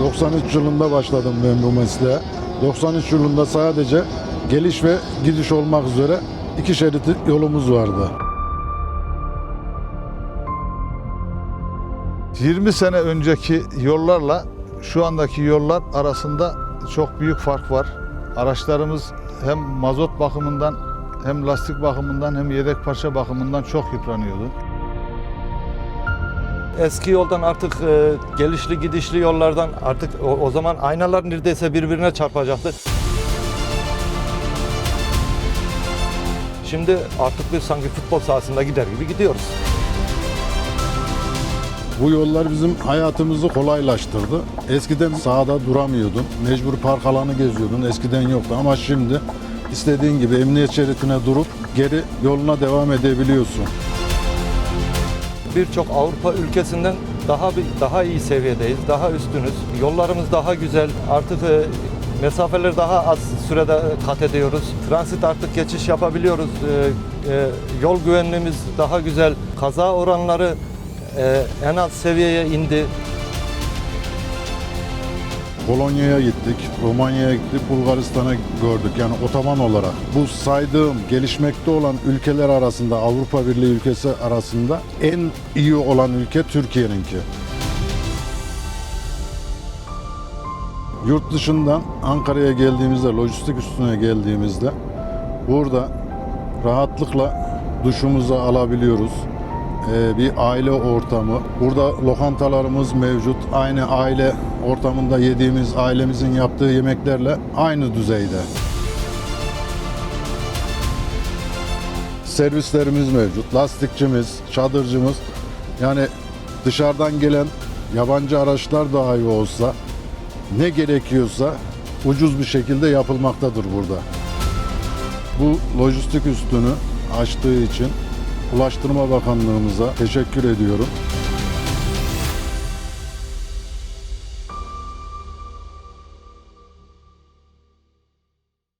93 yılında başladım ben bu mesleğe. 93 yılında sadece geliş ve gidiş olmak üzere iki şerit yolumuz vardı. 20 sene önceki yollarla şu andaki yollar arasında çok büyük fark var. Araçlarımız hem mazot bakımından hem lastik bakımından hem yedek parça bakımından çok yıpranıyordu. Eski yoldan artık e, gelişli gidişli yollardan artık o, o zaman aynalar neredeyse birbirine çarpacaktı. Şimdi artık biz sanki futbol sahasında gider gibi gidiyoruz. Bu yollar bizim hayatımızı kolaylaştırdı. Eskiden sahada duramıyordun. Mecbur park alanı geziyordun. Eskiden yoktu ama şimdi istediğin gibi emniyet şeridine durup geri yoluna devam edebiliyorsun. Birçok Avrupa ülkesinden daha bir daha iyi seviyedeyiz, daha üstünüz. Yollarımız daha güzel. Artık e, mesafeleri daha az sürede kat ediyoruz. Transit artık geçiş yapabiliyoruz. E, e, yol güvenliğimiz daha güzel. Kaza oranları e, en az seviyeye indi. Polonya'ya gittik, Romanya'ya gittik, Bulgaristan'a gördük. Yani otoman olarak. Bu saydığım gelişmekte olan ülkeler arasında, Avrupa Birliği ülkesi arasında en iyi olan ülke Türkiye'ninki. Yurt dışından Ankara'ya geldiğimizde, lojistik üstüne geldiğimizde burada rahatlıkla duşumuzu alabiliyoruz. Ee, bir aile ortamı. Burada lokantalarımız mevcut. Aynı aile ortamında yediğimiz, ailemizin yaptığı yemeklerle aynı düzeyde. Servislerimiz mevcut. Lastikçimiz, çadırcımız. Yani dışarıdan gelen yabancı araçlar dahi olsa ne gerekiyorsa ucuz bir şekilde yapılmaktadır burada. Bu lojistik üstünü açtığı için Ulaştırma Bakanlığımıza teşekkür ediyorum.